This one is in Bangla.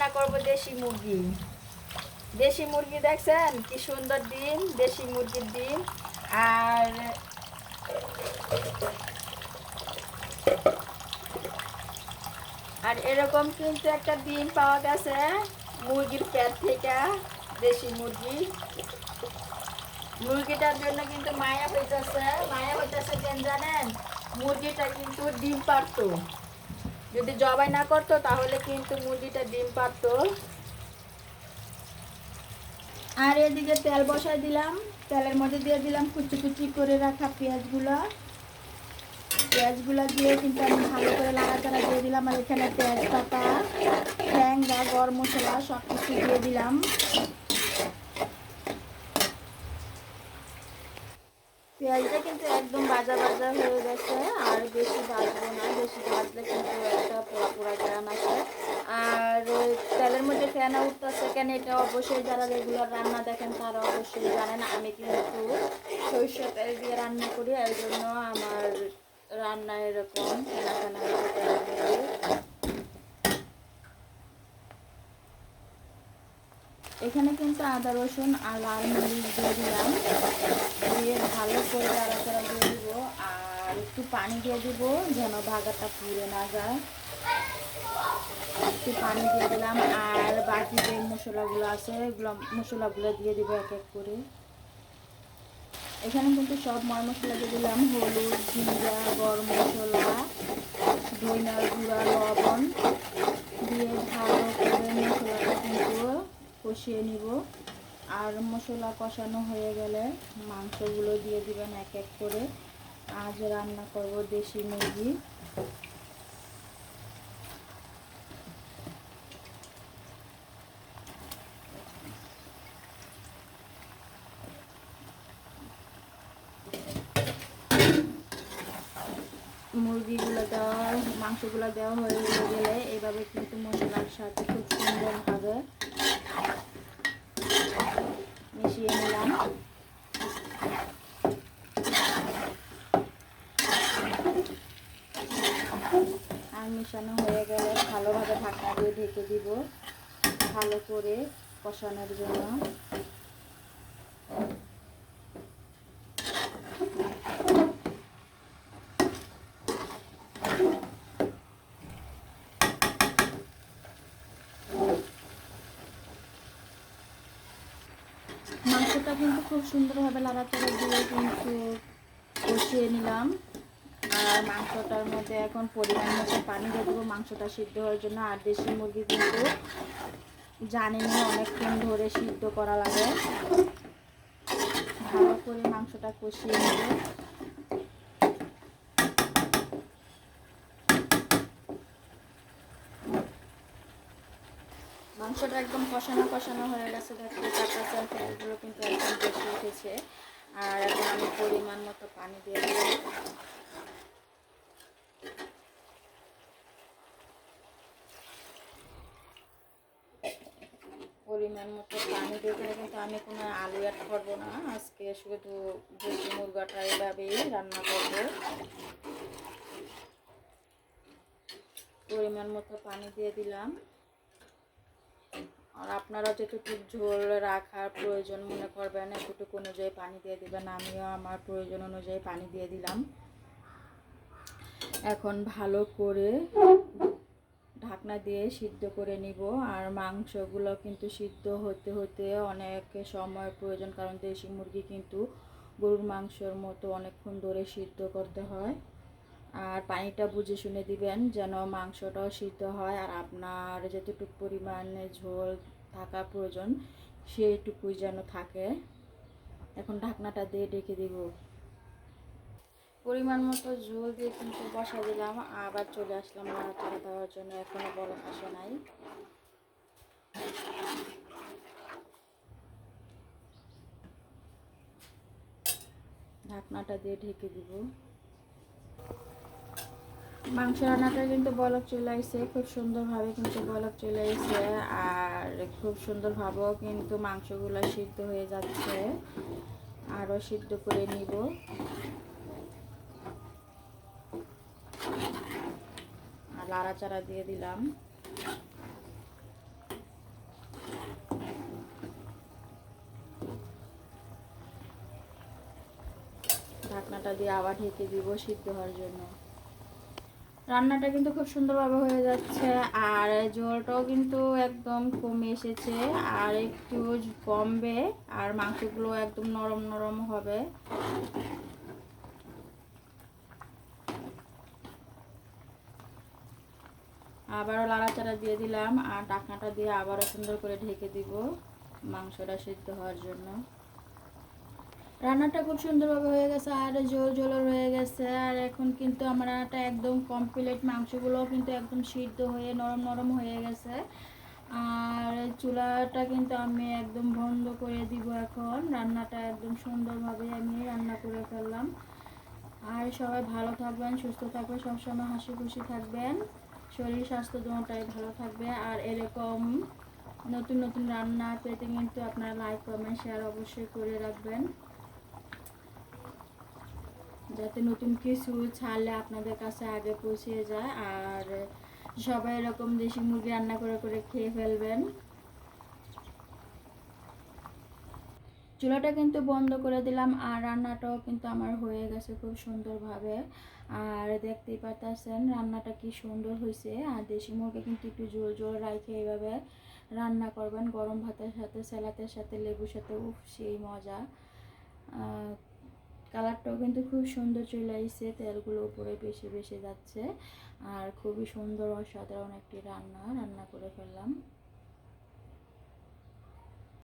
রান্না করব দেশি মুরগি। দেশি মুরগি দেখছেন? কি সুন্দর ডিম, দেশি মুরগির ডিম। আর আর এরকম কিন্তু একটা ডিম পাওয়া গেছে, মুরগির পেট থেকে, দেশি মুরগি। মুরগিটার জন্য কিন্তু মায়া হইতেছে মায়া হইতেছে কেন জানেন? মুরগিটা কিন্তু ডিম পারতো। যদি জবাই না করতো, তাহলে কিন্তু মুরগিটা ডিম পারতো। আর এদিকে তেল বসাই দিলাম। তেলের মধ্যে দিয়ে দিলাম কুচি কুচি করে রাখা পেঁয়াজগুলো। পেঁয়াজগুলো দিয়ে কিন্তু আমি ভালো করে লাড়াচাড়া দিয়ে দিলাম। আর এখানে পেঁয়াজ তেজপাতা, ঠ্যাংরা, গরম মশলা সব কিছু দিয়ে দিলাম। পেঁয়াজটা কিন্তু একদম বাজা বাজা হয়ে গেছে, আর বেশি ভাজবো না, বেশি ভাজলে কিন্তু একটা পোড়া পোড়া গ্রাম আছে আর তেলের মধ্যে ফেনা উঠতেছে কেন, এটা অবশ্যই যারা রেগুলার রান্না দেখেন তারা অবশ্যই জানেন, আমি কিন্তু সরষে তেল দিয়ে রান্না করি, এই জন্য আমার রান্না এরকম ফেনা ফেনা তেল দিয়ে। এখানে কিন্তু আদা, রসুন আর লাল মরিচ দিয়ে দিলাম। দিয়ে ভালো করে নাড়াচাড়া দিয়ে দিব আর একটু পানি দিয়ে দিব যেন ভাগাটা পুড়ে না যায়। একটু পানি দিয়ে দিলাম আর বাকি যে মশলাগুলো আছে, এগুলো মশলাগুলো দিয়ে দিব এক এক করে। এখানে কিন্তু সব ময় মশলা দিয়ে দিলাম, হলুদ, জিরা, গরম মশলা ধইনার গুঁড়া লবণ দিয়ে ভালো করে মশলাটা কিন্তু কষিয়ে নিব। আর মশলা কষানো হয়ে গেলে মাংসগুলো দিয়ে দিবেন এক এক করে। আজ রান্না করব দেশি মুরগি। মুরগিগুলো দেওয়া, মাংসগুলো দেওয়া হয়ে গেলে এভাবে কিন্তু মশলার সাথে খুব সুন্দরভাবে মিশিয়ে নিলাম আর মিশানো হয়ে গেলে ভালোভাবে ঢাকা দিয়ে ঢেকে দিব, ভালো করে কষানোর জন্য মাংসটা কিন্তু খুব সুন্দরভাবে লাড়াচাড়া দিয়ে কিন্তু কষিয়ে নিলাম। আর মাংসটার মধ্যে এখন পরিমাণ মতো পানি দিয়ে দেবো। মাংসটা সিদ্ধ হওয়ার জন্য আর দেশি মুরগি কিন্তু জানি না অনেকক্ষণ ধরে সিদ্ধ করা লাগে। ভালো করে মাংসটা কষিয়ে নেবে। মাংসটা একদম কষানো কষানো হয়ে গেছে দেখতে পাচ্ছেন তেলগুলো কিন্তু একদম বেশি উঠেছে। আর এখন আমি পরিমাণ মতো পানি দিয়ে দেবো পরিমাণ মতো পানি দিয়ে কিন্তু আমি কোনো আলু অ্যাড করব না। আজকে শুধু দেশি মুরগাটা এভাবেই রান্না করব। পরিমাণ মতো পানি দিয়ে দিলাম। আর আপনারা যতটুকু ঝোল রাখার প্রয়োজন মনে করবেন, এতটুকু অনুযায়ী পানি দিয়ে দেবেন। আমিও আমার প্রয়োজন অনুযায়ী পানি দিয়ে দিলাম। এখন ভালো করে ঢাকনা দিয়ে সিদ্ধ করে নিব। আর মাংসগুলো কিন্তু সিদ্ধ হতে হতে অনেক সময় প্রয়োজন, কারণ দেশি মুরগি কিন্তু গরুর মাংসর মতো অনেকক্ষণ ধরে সিদ্ধ করতে হয়। আর পানিটা বুঝে শুনে দিবেন যেন মাংসটাও সিদ্ধ হয়। আর আপনার যতটুকু পরিমাণে ঝোল থাকা প্রয়োজন, সেইটুকুই যেন থাকে। এখন ঢাকনাটা দিয়ে ডেকে দিব। পরিমাণ মতো ঝোল দিয়ে কিন্তু বসা দিলাম। আবার চলে আসলাম নাড়াচাড়া দেওয়ার জন্য। এখনও বড় আসে নাই। ঢাকনাটা দিয়ে ঢেকে দিব। মাংস রান্নাটা কিন্তু বলক চলে আসছে খুব সুন্দরভাবে কিন্তু বলক চলে আসছে আর খুব সুন্দরভাবেও কিন্তু মাংসগুলো সিদ্ধ হয়ে যাচ্ছে। আরও সিদ্ধ করে নিব। আর লাড়াচাড়া দিয়ে দিলাম। ঢাকনাটা দিয়ে আবার ঢেকে দিব সিদ্ধ হওয়ার জন্য। রান্নাটা কিন্তু খুব সুন্দরভাবে হয়ে যাচ্ছে আর ঝোলটাও কিন্তু একদম কমে এসেছে আর একটু কমবে আর মাংসগুলো একদম নরম নরম হবে। আবারও লাড়াচাড়া দিয়ে দিলাম আর ঢাকনাটা দিয়ে আবারও সুন্দর করে ঢেকে দিব মাংসটা সিদ্ধ হওয়ার জন্য। রান্নাটা খুব সুন্দরভাবে হয়ে গেছে, আর জোল জোলও হয়ে গেছে, আর এখন কিন্তু আমার রান্নাটা একদম কমপ্লিট মাংসগুলোও কিন্তু একদম সিদ্ধ হয়ে নরম নরম হয়ে গেছে। আর চুলাটা কিন্তু আমি একদম বন্ধ করে দিব এখন। রান্নাটা একদম সুন্দরভাবে আমি রান্না করে ফেললাম। আর সবাই ভালো থাকবেন, সুস্থ থাকবেন, সবসময় হাসি খুশি থাকবেন। শরীর স্বাস্থ্য দুটাই ভালো থাকবে। আর এরকম নতুন নতুন রান্না পেতে কিন্তু আপনারা লাইক কমেন্ট শেয়ার অবশ্যই করে রাখবেন। যাতে নতুন কিছু ছাড়লে আপনাদের কাছে আগে পৌঁছে যায়। আর সবাই এরকম দেশি মুরগি রান্না করে করে খেয়ে ফেলবেন। চুলাটা কিন্তু বন্ধ করে দিলাম আর রান্নাটাও কিন্তু আমার হয়ে গেছে খুব সুন্দরভাবে। আর দেখতেই পারতেছেন রান্নাটা কি সুন্দর হয়েছে। আর দেশি মুরগি কিন্তু একটু জোর জোর রাখে এইভাবে রান্না করবেন। গরম ভাতের সাথে স্যালাতের সাথে, লেবুর সাথে, উফ, সেই মজা। কালারটাও কিন্তু খুব সুন্দর চলে আসছে, তেলগুলো উপরে বেশি বেশি যাচ্ছে। আর খুবই সুন্দর, অসাধারণ একটি রান্না রান্না করে ফেললাম।